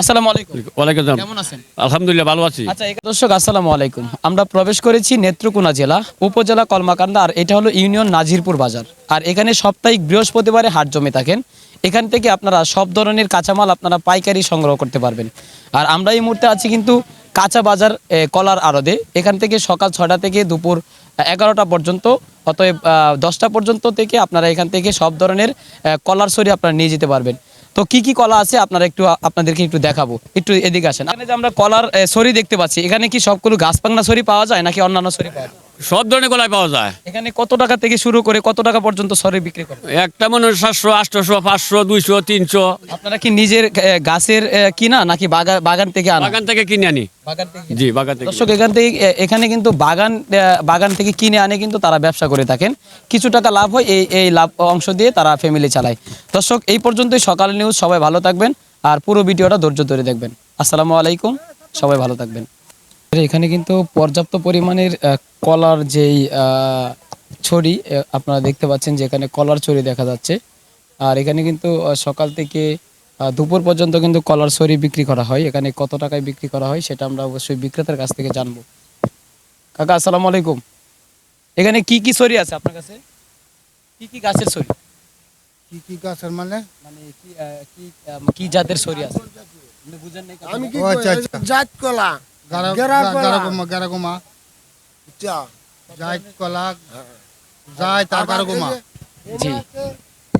আসসালামু আলাইকুম। ওয়ালাইকুম আসসালাম। কেমন আছেন? আলহামদুলিল্লাহ ভালো আছি। আচ্ছা এখানে দর্শক আসসালামু আলাইকুম। আমরা প্রবেশ করেছি নেত্রকোনা জেলা উপজেলা কলমাকান্দা আর এটা হলো ইউনিয়ন নাজিরপুর বাজার। আর এখানে সাপ্তাহিক বৃহস্পতিবারে হাট জমে থাকেন। এখান থেকে আপনারা সব ধরনের কাঁচামাল আপনারা পাইকারি সংগ্রহ করতে পারবেন। আর আমরা এই মুহূর্তে আছি কিন্তু কাঁচা বাজার কলার আড়দে এখান থেকে সকাল ছয়টা থেকে দুপুর এগারোটা পর্যন্ত অতএব দশটা পর্যন্ত থেকে আপনারা এখান থেকে সব ধরনের কলার সরি আপনারা নিয়ে যেতে পারবেন। তো কি কি কলা আছে? আপনারা একটু, আপনাদেরকে একটু দেখাবো। একটু এদিকে আসেন। এখানে যে আমরা কলার সরি দেখতে পাচ্ছি। এখানে কি সবগুলো গাছ পাংনা সরি পাওয়া যায় নাকি অন্যান্য সরি পাওয়া যায়? সব ধরনের কলাই পাওয়া যায়। এখানে কত টাকা থেকে শুরু করে কত টাকা পর্যন্ত সরি বিক্রি করে একটা মনে হয় সাতশো আটশো পাঁচশো দুইশো তিনশো। আপনারা কি নিজের গাছের কিনা নাকি বাগান বাগান থেকে আনা? বাগান থেকে কিনে আনি। বাগান থেকে জি বাগান থেকে। দর্শক এখান থেকে এ- এখানে কিন্তু বাগান আহ, বাগান থেকে কিনে আনে কিন্তু তারা ব্যবসা করে থাকেন। কিছু টাকা লাভ হয় এই এই লাভ অংশ দিয়ে তারা ফ্যামিলি চালায়। দর্শক এই পর্যন্তই সকাল নিউজ সবাই ভালো থাকবেন। আর পুরো ভিডিওটা ধৈর্য ধরে দেখবেন। আসসালামু আলাইকুম সবাই ভালো থাকবেন। এখানে কিন্তু পর্যাপ্ত পরিমাণের কলার যেই আহ, ছড়ি আপনারা দেখতে পাচ্ছেন যে এখানে কলার ছড়ি দেখা যাচ্ছে। আর এখানে কিন্তু সকাল থেকে দুপুর পর্যন্ত কিন্তু কলার ছড়ি বিক্রি করা হয়। এখানে কত টাকায় বিক্রি করা হয় সেটা আমরা অবশ্যই বিক্রেতার কাছ থেকে জানব। কাকা আসসালামু আলাইকুম। এখানে কি কি ছড়ি আছে আপনার কাছে? কি কি গাছের ছড়ি? কি কি গাছের মানে? মানে কি কি জাতের ছড়ি আছে? আপনি বুঝেন নাই আমি কি আচ্ছা, আচ্ছা। জাত কলা। গারাগোমা গারাগোমা চা। যাই কলা যাই তার আবার গারাগোমা এই যে- জি। ওনাকে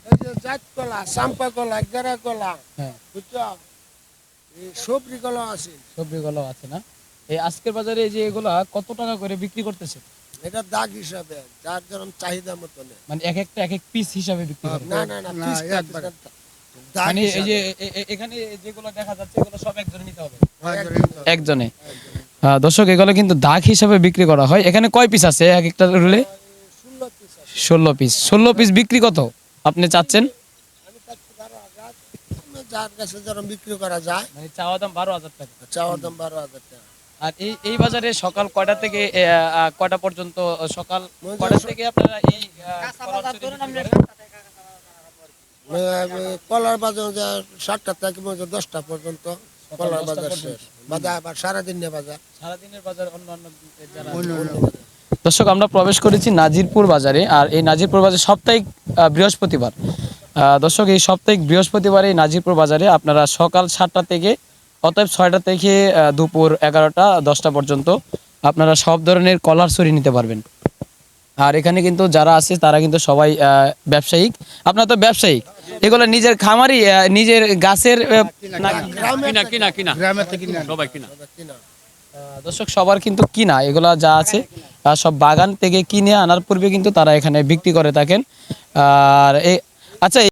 এই যে জাত কলা চাম্পা কলা গেরা কলা বুঝছ সবরি কলা আছে। সবজিগুলো আছে না? এই আজকের বাজারে এই যে এগুলা কত টাকা করে বিক্রি করতেছে? এটা দাগ হিসাবে যার যেরকম চাহিদা মতন মানে এক একটা এক এক পিস হিসাবে বিক্রি করে। না না না মানে এই যে এখানে যেগুলো দেখা যাচ্ছে এগুলো সব একজনে নিতে হবে। একজনে। দর্শক এগুলো কিন্তু দাগ হিসাবে বিক্রি করা হয়। এখানে কয় পিস আছে? এক একটা রুলে? ষোলো পিস ষোলো পিস বিক্রি কত? আপনি চাচ্ছেন? আমি চাচ্ছি বারো হাজার। যার কাছে যেরকম বিক্রি করা যায়। মানে চাওয়া দাম বারো হাজার টাকা। চাওয়ার দাম বারো হাজার টাকা। আর এই এই বাজারে সকাল কয়টা থেকে আহ, কয়টা পর্যন্ত সকাল কয়টা থেকে আপনারা এই কলার? মানে, বাজার যে সাতটা থেকে দশটা পর্যন্ত। কলার বাজার শেষ। বাজার আবার সারাদিন বাজার। সারাদিনের বাজার অন্য অন্য যারা অন্য অন্য। দর্শক আমরা প্রবেশ করেছি নাজিরপুর বাজারে আর এই নাজিরপুর বাজার সাপ্তাহিক বৃহস্পতিবার। দর্শক এই সাপ্তাহিক বৃহস্পতিবার এই নাজিরপুর বাজারে আপনারা সকাল সাতটা থেকে অতএব ছয়টা থেকে দুপুর এগারোটা দশটা পর্যন্ত আপনারা সব ধরনের কলার সরি নিতে পারবেন। আর এখানে কিন্তু যারা আছে তারা কিন্তু সবাই আহ, ব্যবসায়িক। আপনার তো ব্যবসায়িক। এগুলো নিজের খামারি আহ, নিজের গাছের? কিনা কিনা কিনা। সবাই কিনা দর্শক সবার কিন্তু কিনা এগুলা যা আছে আহ, সব বাগান থেকে কিনে আনার পূর্বে কিন্তু তারা এখানে বিক্রি করে থাকেন আর আচ্ছা